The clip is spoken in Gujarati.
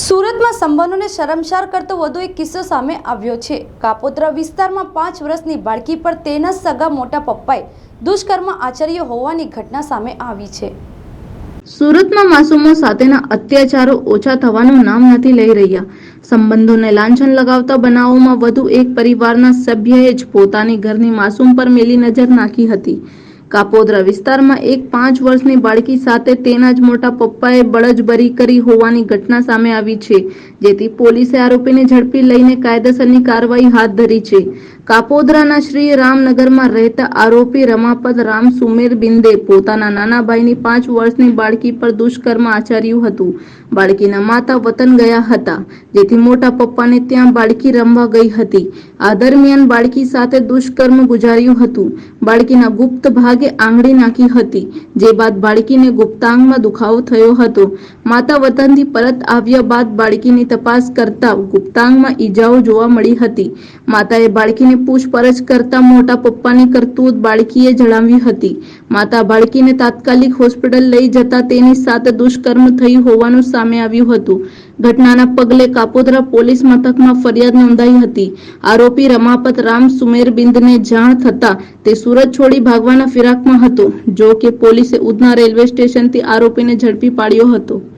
સુરતમાં સંબંધોને શરમસાર કરતો વધુ એક કિસ્સો સામે આવ્યો છે. કાપોદ્રા વિસ્તારમાં પાંચ વર્ષની બાળકી પર તેના સગા મોટા પપ્પાએ દુષ્કર્મ આચર્યો હોવાની ઘટના સામે આવી છે. સુરતમાં માસૂમો સાથેના અત્યાચારો ઓછા થવાનું નામ નથી લઈ રહ્યા. સંબંધોને લાંછન લગાવતા બનાવોમાં વધુ એક પરિવારના સભ્યએ જ પોતાની ઘરની માસૂમ પર મેલી નજર નાખી હતી. કાપોદ્રા વિસ્તારમાં એક પાંચ વર્ષની બાળકી સાથે તેના જ મોટા પપ્પાએ બળજબરી કરી હોવાની ઘટના સામે આવી છે, જેથી પોલીસે આરોપીને ઝડપી લઈને કાયદેસરની કાર્યવાહી હાથ ધરી છે. કાપોદ્રાના શ્રી રામનગરમાં રહેતા આરોપી રમાપદ રામ સુમેર બિંદે પોતાના નાના ભાઈની પાંચ વર્ષની બાળકી પર દુષ્કર્મ આચર્યું હતું. બાળકીના માતા વતન ગયા હતા, જેથી મોટા પપ્પાને ત્યાં બાળકી રમવા ગઈ હતી. આ દરમિયાન બાળકી સાથે દુષ્કર્મ ગુજાર્યું હતું. બાળકીના ગુપ્ત ભાગે આંગળી નાખી હતી, જે બાદ બાળકીને ગુપ્તાંગમાં દુખાવો થયો હતો. માતા વતનથી પરત આવ્યા બાદ બાળકીની તપાસ કરતા ગુપ્તાંગમાં ઈજાઓ જોવા મળી હતી. માતાએ બાળકીને પૂછપરછ કરતા મોટા પપ્પાની કરતૂત બાળકીએ જણાવી હતી. માતા બાળકીને તાત્કાલિક હોસ્પિટલ લઈ જતા તેની સાથે દુષ્કર્મ થયું હોવાનું સામે આવ્યું હતું. ઘટનાના પગલે કાપોદ્રા પોલીસ મથકમાં ફરિયાદ નોંધાઈ હતી. આરોપી રમાપત રામ સુમેરબિંદને જાણ થતા તે સુરત છોડી ભાગવાના ફિરાકમાં હતો, જો કે પોલીસે ઉધના રેલવે સ્ટેશનથી આરોપીને ઝડપી પાડ્યો હતો.